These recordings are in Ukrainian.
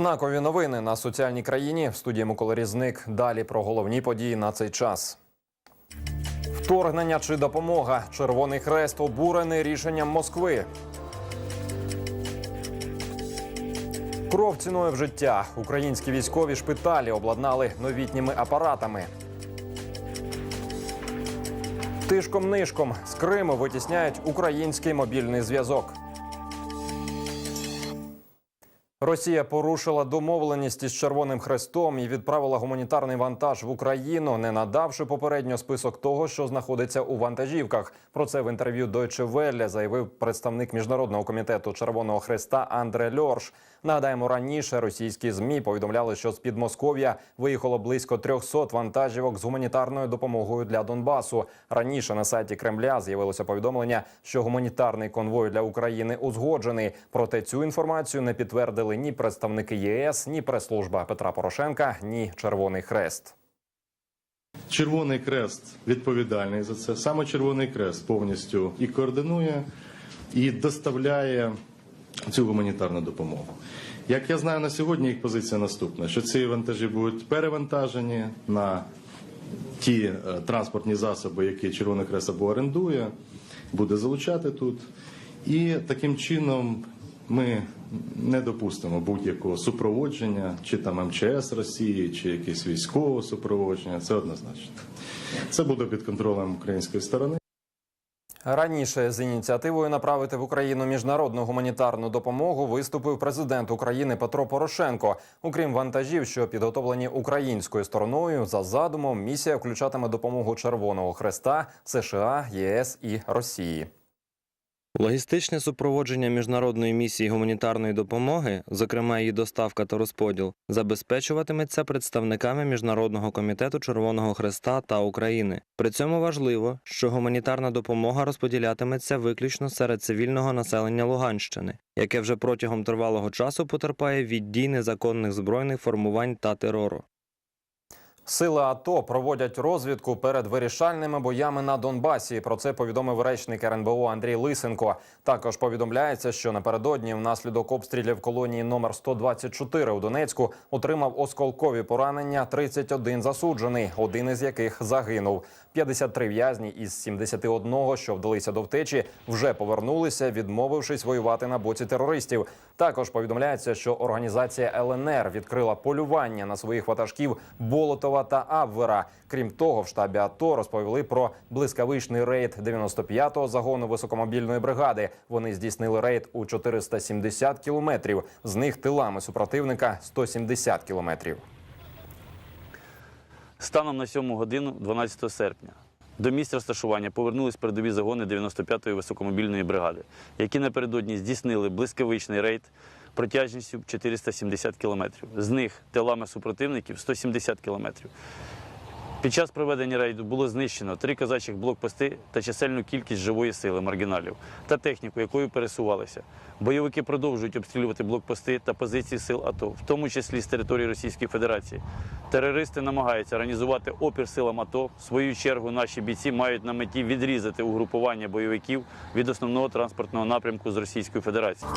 Знакові новини на соціальній країні. В студії Микола Різник. Далі про головні події на цей час. Вторгнення чи допомога. Червоний хрест обурений рішенням Москви. Кров ціною в життя. Українські військові шпиталі обладнали новітніми апаратами. Тишком-нишком з Криму витісняють український мобільний зв'язок. Росія порушила домовленість із Червоним Хрестом і відправила гуманітарний вантаж в Україну, не надавши попередньо список того, що знаходиться у вантажівках. Про це в інтерв'ю Deutsche Welle заявив представник міжнародного комітету Червоного Хреста Андре Льорш. Нагадаємо, раніше російські змі повідомляли, що з під Москов'я виїхало близько 300 вантажівок з гуманітарною допомогою для Донбасу. Раніше на сайті Кремля з'явилося повідомлення, що гуманітарний конвой для України узгоджений. Проте цю інформацію не підтвердили ні представники ЄС, ні прес-служба Петра Порошенка, ні Червоний Хрест. Червоний Крест відповідальний за це. Саме Червоний Крест повністю і координує, і доставляє цю гуманітарну допомогу. Як я знаю на сьогодні, їх позиція наступна: що ці вантажі будуть перевантажені на ті е, транспортні засоби, які Червоний Хрест або орендує, буде залучати тут. І таким чином ми не допустимо будь-якого супроводження, чи там МЧС Росії, чи якесь військове супроводження. Це однозначно. Це буде під контролем української сторони. Раніше з ініціативою направити в Україну міжнародну гуманітарну допомогу виступив президент України Петро Порошенко. Окрім вантажів, що підготовлені українською стороною, за задумом місія включатиме допомогу Червоного Хреста, США, ЄС і Росії. Логістичне супроводження міжнародної місії гуманітарної допомоги, зокрема її доставка та розподіл, забезпечуватиметься представниками Міжнародного комітету Червоного Хреста та України. При цьому важливо, що гуманітарна допомога розподілятиметься виключно серед цивільного населення Луганщини, яке вже протягом тривалого часу потерпає від дій незаконних збройних формувань та терору. Сили АТО проводять розвідку перед вирішальними боями на Донбасі. Про це повідомив речник РНБО Андрій Лисенко. Також повідомляється, що напередодні внаслідок обстрілів колонії номер 124 у Донецьку отримав осколкові поранення 31 засуджений, один із яких загинув. 53 в'язні із 71, що вдалися до втечі, вже повернулися, відмовившись воювати на боці терористів. Також повідомляється, що організація ЛНР відкрила полювання на своїх ватажків Болотова та Абвера. Крім того, в штабі АТО розповіли про блискавичний рейд 95-го загону високомобільної бригади. Вони здійснили рейд у 470 кілометрів. З них тилами супротивника 170 кілометрів. Станом на 7 годину 12 серпня до місць розташування повернулись передові загони 95-ї високомобільної бригади, які напередодні здійснили блискавичний рейд протяжністю 470 кілометрів. З них телами супротивників 170 кілометрів. Під час проведення рейду було знищено три козачих блокпости та чисельну кількість живої сили маргіналів та техніку, якою пересувалися. Бойовики продовжують обстрілювати блокпости та позиції сил АТО, в тому числі з території Російської Федерації. Терористи намагаються організувати опір силам АТО. В свою чергу наші бійці мають на меті відрізати угрупування бойовиків від основного транспортного напрямку з Російської Федерації.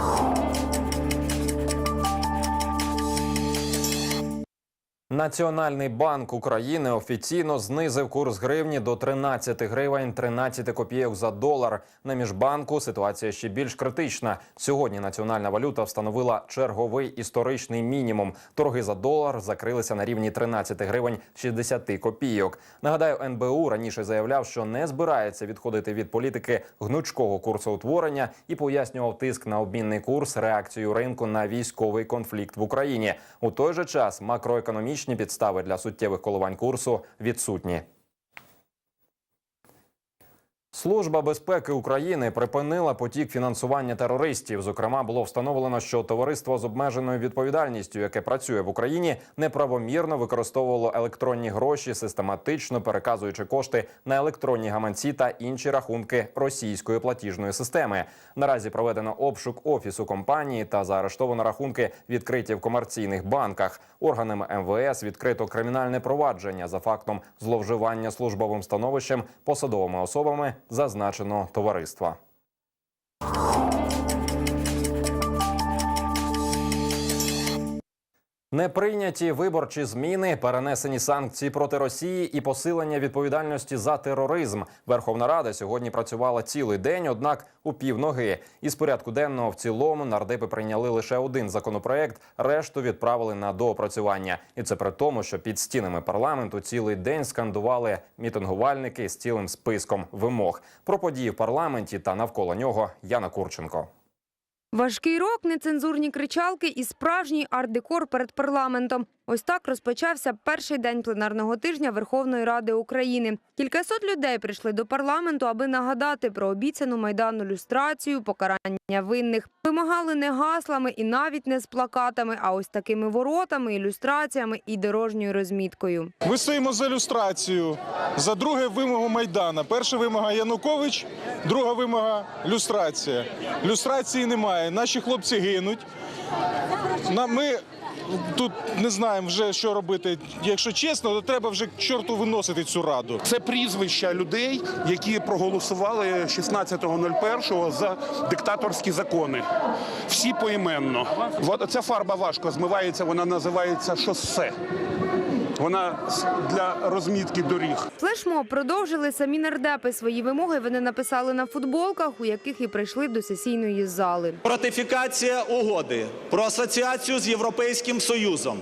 Національний банк України офіційно знизив курс гривні до 13 гривень 13 копійок за долар. На міжбанку ситуація ще більш критична. Сьогодні національна валюта встановила черговий історичний мінімум. Торги за долар закрилися на рівні 13 гривень 60 копійок. Нагадаю, НБУ раніше заявляв, що не збирається відходити від політики гнучкого курсоутворення і пояснював тиск на обмінний курс реакцію ринку на військовий конфлікт в Україні. У той же час макроекономічні підстави для суттєвих коливань курсу відсутні. Служба безпеки України припинила потік фінансування терористів. Зокрема, було встановлено, що товариство з обмеженою відповідальністю, яке працює в Україні, неправомірно використовувало електронні гроші, систематично переказуючи кошти на електронні гаманці та інші рахунки російської платіжної системи. Наразі проведено обшук офісу компанії та заарештовано рахунки, відкриті в комерційних банках. Органами МВС відкрито кримінальне провадження за фактом зловживання службовим становищем посадовими особами зазначеного товариства. Неприйняті виборчі зміни, перенесені санкції проти Росії і посилення відповідальності за тероризм. Верховна Рада сьогодні працювала цілий день, однак у півноги. Із порядку денного в цілому нардепи прийняли лише один законопроект, решту відправили на доопрацювання. І це при тому, що під стінами парламенту цілий день скандували мітингувальники з цілим списком вимог. Про події в парламенті та навколо нього Яна Курченко. Важкий рок, нецензурні кричалки і справжній арт-декор перед парламентом. Ось так розпочався перший день пленарного тижня Верховної Ради України. Кількасот людей прийшли до парламенту, аби нагадати про обіцяну майдану люстрацію, покарання винних. Вимагали не гаслами і навіть не з плакатами, а ось такими воротами, ілюстраціями і дорожньою розміткою. Ми стоїмо за люстрацію, за друге вимогу Майдана. Перша вимога Янукович, друга вимога люстрація. Люстрації немає. Наші хлопці гинуть. Ми тут не знаємо вже, що робити. Якщо чесно, то треба вже чорту виносити цю раду. Це прізвища людей, які проголосували 16.01 за диктаторські закони. Всі поіменно. Ця фарба важко змивається, вона називається шосе. Вона для розмітки доріг. Флешмоб продовжили самі нардепи. Свої вимоги вони написали на футболках, у яких і прийшли до сесійної зали. Ратифікація угоди про асоціацію з Європейським Союзом,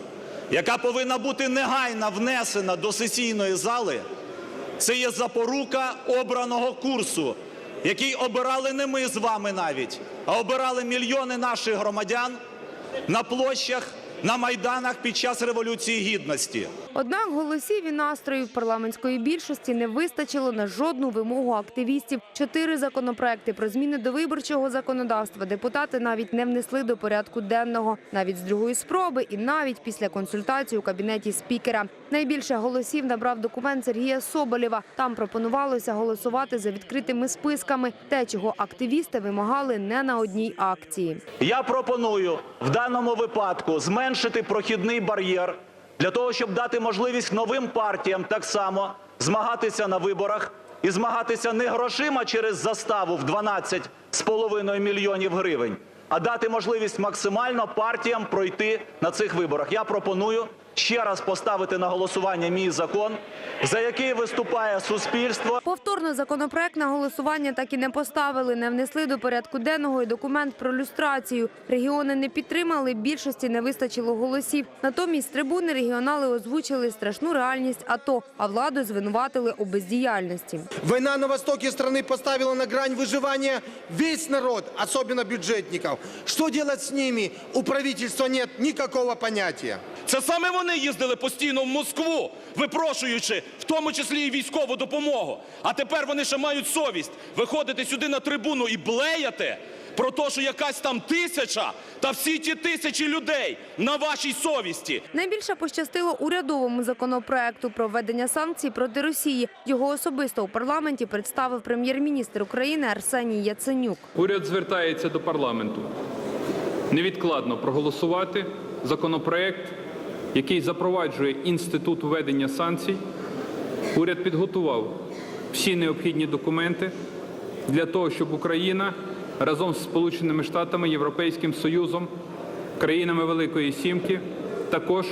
яка повинна бути негайно внесена до сесійної зали, це є запорука обраного курсу, який обирали не ми з вами навіть, а обирали мільйони наших громадян на площах, на майданах під час Революції Гідності. Однак голосів і настроїв парламентської більшості не вистачило на жодну вимогу активістів. Чотири законопроекти про зміни до виборчого законодавства депутати навіть не внесли до порядку денного, навіть з другої спроби, і навіть після консультацій у кабінеті спікера. Найбільше голосів набрав документ Сергія Соболєва. Там пропонувалося голосувати за відкритими списками, те, чого активісти вимагали не на одній акції. Я пропоную в даному випадку зменшити прохідний бар'єр для того, щоб дати можливість новим партіям так само змагатися на виборах і змагатися не грошима через заставу в 12,5 мільйонів гривень, а дати можливість максимально партіям пройти на цих виборах. Я пропоную ще раз поставити на голосування мій закон, за який виступає суспільство. Повторно законопроект на голосування так і не поставили, не внесли до порядку денного і документ про люстрацію. Регіони не підтримали, більшості не вистачило голосів. Натомість з трибуни регіонали озвучили страшну реальність АТО, а владу звинуватили у бездіяльності. Война на востоке страны поставила на грань выживания весь народ, особенно бюджетников. Что делать с ними? У правительства нет никакого понятия. Це саме вони їздили постійно в Москву, випрошуючи в тому числі і військову допомогу. А тепер вони ще мають совість виходити сюди на трибуну і блеяти про те, що якась там тисяча та всі ті тисячі людей на вашій совісті. Найбільше пощастило урядовому законопроекту про введення санкцій проти Росії. Його особисто у парламенті представив прем'єр-міністр України Арсеній Яценюк. Уряд звертається до парламенту невідкладно проголосувати законопроект, який запроваджує інститут введення санкцій. Уряд підготував всі необхідні документи для того, щоб Україна разом з Сполученими Штатами, Європейським Союзом, країнами Великої Сімки також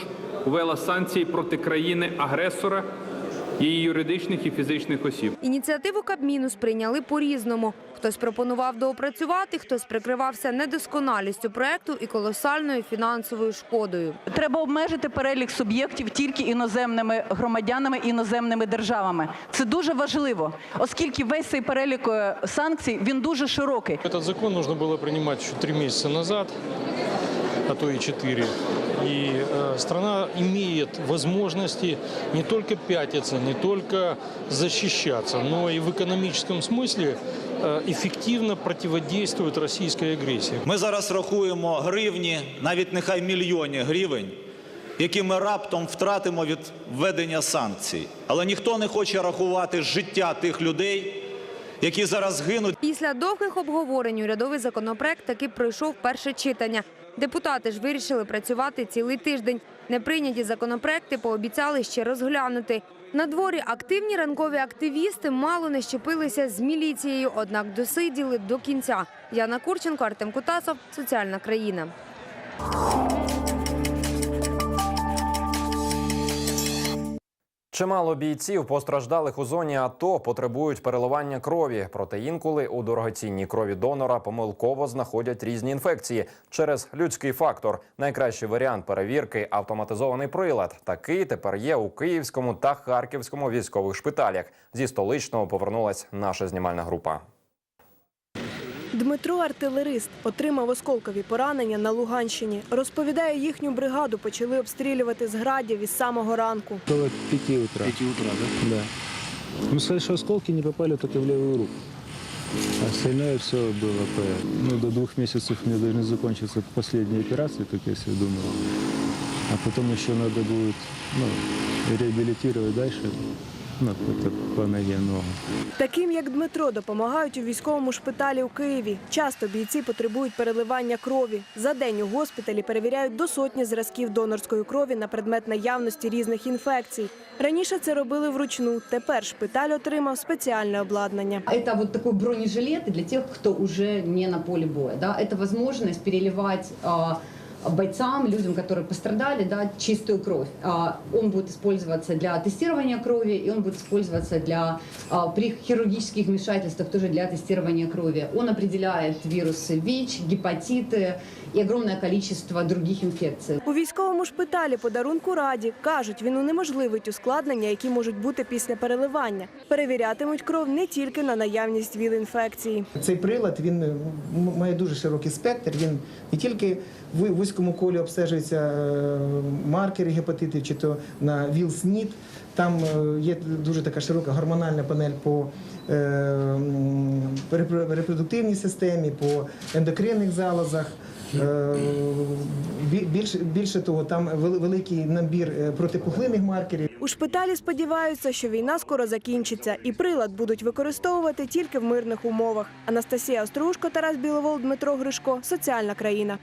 ввела санкції проти країни-агресора, її юридичних і фізичних осіб. Ініціативу Кабміну сприйняли по-різному. Хтось пропонував доопрацювати, хтось прикривався недосконалістю проекту і колосальною фінансовою шкодою. Треба обмежити перелік суб'єктів тільки іноземними громадянами, іноземними державами. Це дуже важливо, оскільки весь цей перелік е, санкцій він дуже широкий. Цей закон нужно було приймати ще три місяці назад, а то и четыре. И э, страна имеет возможности не только пятиться, не только защищаться, но и в экономическом смысле э, эффективно противодействовать российской агрессии. Ми зараз рахуємо гривні, навіть нехай мільйони гривень, які ми раптом втратимо від введення санкцій. Але ніхто не хоче рахувати життя тих людей, які зараз гинуть. Після довгих обговорень урядовий законопроект таки пройшов перше читання. Депутати ж вирішили працювати цілий тиждень. Неприйняті законопроекти пообіцяли ще розглянути. На дворі активні ранкові активісти мало не щепилися з міліцією, однак досиділи до кінця. Яна Курченко, Артем Кутасов, Соціальна країна. Чимало бійців, постраждалих у зоні АТО, потребують переливання крові. Проте інколи у дорогоцінній крові донора помилково знаходять різні інфекції через людський фактор. Найкращий варіант перевірки автоматизований прилад. Такий тепер є у Київському та Харківському військових шпиталях. Зі столичного повернулась наша знімальна група. Дмитро артилерист отримав осколкові поранення на Луганщині. Розповідає, їхню бригаду почали обстрілювати з градів із самого ранку. Около 5 утра. 5 утра, да? Да. Ну, сказать, что осколки не попали только в левую руку. Остальное все было по... Ну, до двух месяцев мне должны закончиться последние операции, как я себе думал. А потом еще надо будет ну, реабилитировать дальше Ну, это по ноге ногу. Таким як Дмитро допомагають у військовому шпиталі у Києві. Часто бійці потребують переливання крові. За день у госпіталі перевіряють до сотні зразків донорської крові на предмет наявності різних інфекцій. Раніше це робили вручну. Тепер шпиталь отримав спеціальне обладнання. Это вот такой бронежилет для тех, кто уже не на поле боя. Да? Это возможность переливать а, бойцам, людям, которые пострадали, да, чистую кровь. А, он будет использоваться для тестирования крови, и он будет использоваться для, а, при хирургических вмешательствах тоже для тестирования крови. Он определяет вирусы ВИЧ, гепатиты и огромное количество других инфекций. У військовому шпиталі подарунку раді кажуть, він унеможливить ускладнення, які можуть бути після переливання. Перевірятимуть кров не тільки на наявність ВІЛ-інфекції. Цей прилад він м, має дуже широкий спектр. Він не тільки в вузькому колі обстежується е, маркери гепатитів, чи то на ВІЛ-СНІД. Там е, є дуже така широка гормональна панель по е, репродуктивній системі, по ендокринних залозах. Більше, більше того, там великий набір протипухлинних маркерів. У шпиталі сподіваються, що війна скоро закінчиться, і прилад будуть використовувати тільки в мирних умовах. Анастасія Острушко, Тарас Біловол, Дмитро Гришко. Соціальна країна.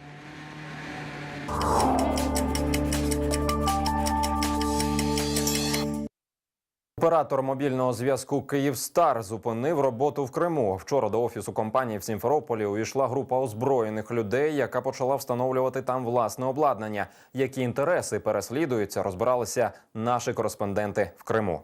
Оператор мобільного зв'язку Київстар зупинив роботу в Криму. Вчора до офісу компанії в Сімферополі увійшла група озброєних людей, яка почала встановлювати там власне обладнання. Які інтереси переслідуються, розбиралися наші кореспонденти в Криму.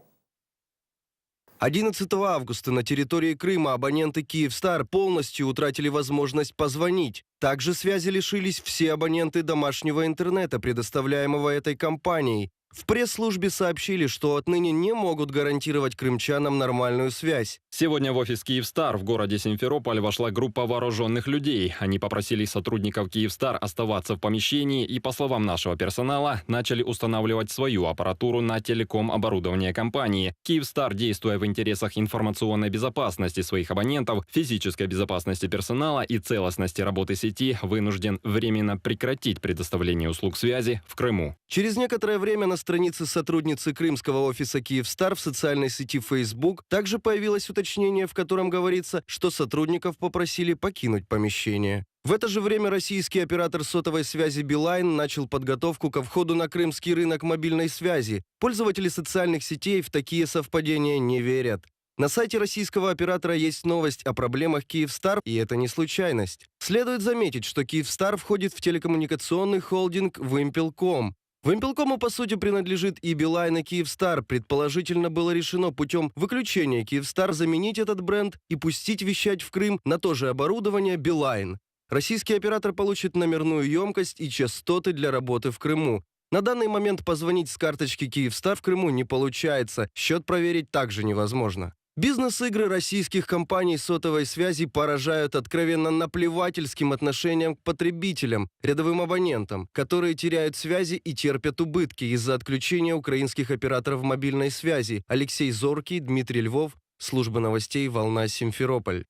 11 августа на территории Крыма абоненты «Киевстар» полностью утратили возможность позвонить. Также связи лишились все абоненты домашнего интернета, предоставляемого этой компанией. В пресс-службе сообщили, что отныне не могут гарантировать крымчанам нормальную связь. Сегодня в офис «Киевстар» в городе Симферополь вошла группа вооруженных людей. Они попросили сотрудников «Киевстар» оставаться в помещении и, по словам нашего персонала, начали устанавливать свою аппаратуру на телеком-оборудование компании. «Киевстар», действуя в интересах информационной безопасности своих абонентов, физической безопасности персонала и целостности работы сети, вынужден временно прекратить предоставление услуг связи в Крыму. Через некоторое время на странице сотрудницы крымского офиса «Киевстар» в социальной сети Facebook также появилось уточнение, в котором говорится, что сотрудников попросили покинуть помещение. В это же время российский оператор сотовой связи Билайн начал подготовку ко входу на крымский рынок мобильной связи. Пользователи социальных сетей в такие совпадения не верят. На сайте российского оператора есть новость о проблемах Киевстар, и это не случайность. Следует заметить, что Киевстар входит в телекоммуникационный холдинг Вимпелком. Вимпелкому, по сути, принадлежит и Билайн, и Киевстар. Предположительно, было решено путем выключения Киевстар заменить этот бренд и пустить вещать в Крым на то же оборудование Билайн. Российский оператор получит номерную емкость и частоты для работы в Крыму. На данный момент позвонить с карточки Киевстар в Крыму не получается. Счет проверить также невозможно. Бизнес-игры российских компаний сотовой связи поражают откровенно наплевательским отношением к потребителям, рядовым абонентам, которые теряют связи и терпят убытки из-за отключения украинских операторов мобильной связи. Алексей Зоркий, Дмитрий Львов, Служба новостей «Волна Симферополь».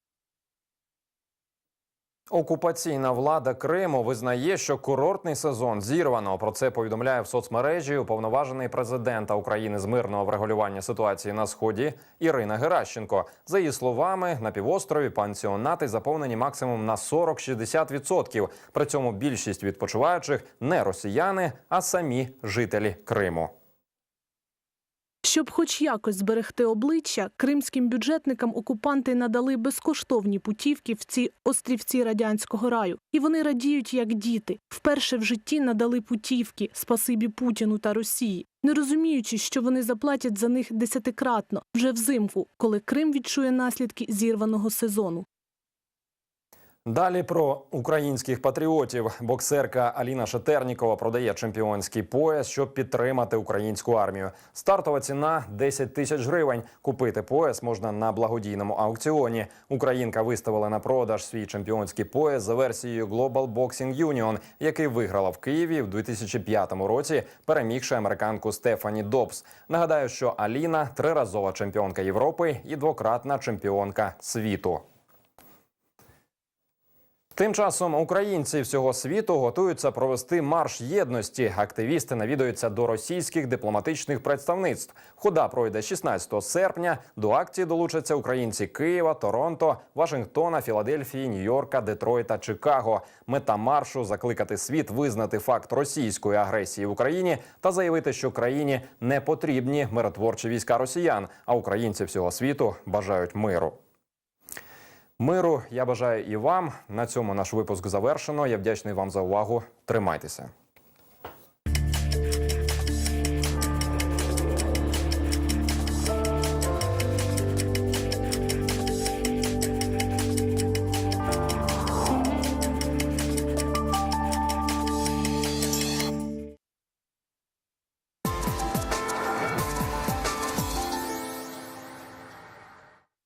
Окупаційна влада Криму визнає, що курортний сезон зірвано. Про це повідомляє в соцмережі уповноважений президента України з мирного врегулювання ситуації на сході Ірина Геращенко. За її словами, на півострові пансіонати заповнені максимум на 40-60%. При цьому більшість відпочиваючих не росіяни, а самі жителі Криму. Щоб хоч якось зберегти обличчя, кримським бюджетникам окупанти надали безкоштовні путівки в ці острівці радянського раю. І вони радіють як діти. Вперше в житті надали путівки, спасибі Путіну та Росії, не розуміючи, що вони заплатять за них десятикратно вже взимку, коли Крим відчує наслідки зірваного сезону. Далі про українських патріотів. Боксерка Аліна Шетернікова продає чемпіонський пояс, щоб підтримати українську армію. Стартова ціна 10 тисяч гривень. Купити пояс можна на благодійному аукціоні. Українка виставила на продаж свій чемпіонський пояс за версією Global Boxing Union, який виграла в Києві в 2005 році, перемігши американку Стефані Добс. Нагадаю, що Аліна триразова чемпіонка Європи і двократна чемпіонка світу. Тим часом українці всього світу готуються провести марш єдності. Активісти навідуються до російських дипломатичних представництв. Хода пройде 16 серпня. До акції долучаться українці Києва, Торонто, Вашингтона, Філадельфії, Нью-Йорка, Детройта, Чикаго. Мета маршу закликати світ визнати факт російської агресії в Україні та заявити, що країні не потрібні миротворчі війська росіян, а українці всього світу бажають миру. Миру я бажаю і вам. На цьому наш випуск завершено. Я вдячний вам за увагу. Тримайтеся.